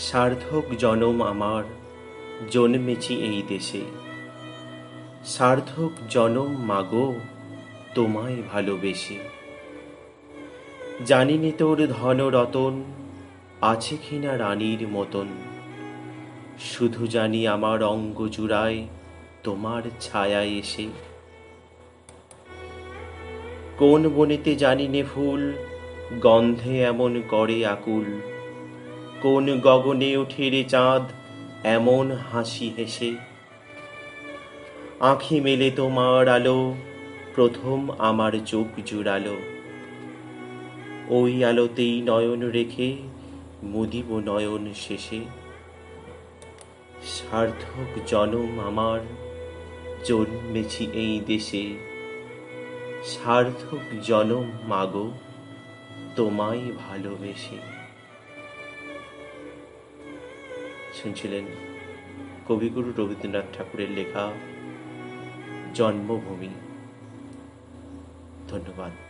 সার্থক জনম আমার জন্মেছি এই দেশে। সার্থক জনম মাগো তোমায় ভালোবেসে। জানিনি তোর ধন রতন আছে কিনা রানীর মতন। শুধু জানি আমার অঙ্গ জুড়ায় তোমার ছায়া এসে। কোন বনেতে জানি নে ফুল, গন্ধে এমন করে আকুল। কোন গগনে ওঠে রে চাঁদ, এমন হাসি হেসে। আঁখি মেলে তোমার আলো, প্রথম আমার চোখ জুড়ালো। ওই আলোতেই নয়ন রেখে মুদিব নয়ন শেষে। সার্থক জনম আমার জন্মেছি এই দেশে। সার্থক জনম মাগো, তোমায় ভালোবেসে। শুনছিলেন কবিগুরু রবীন্দ্রনাথ ঠাকুরের লেখা জন্মভূমি। ধন্যবাদ।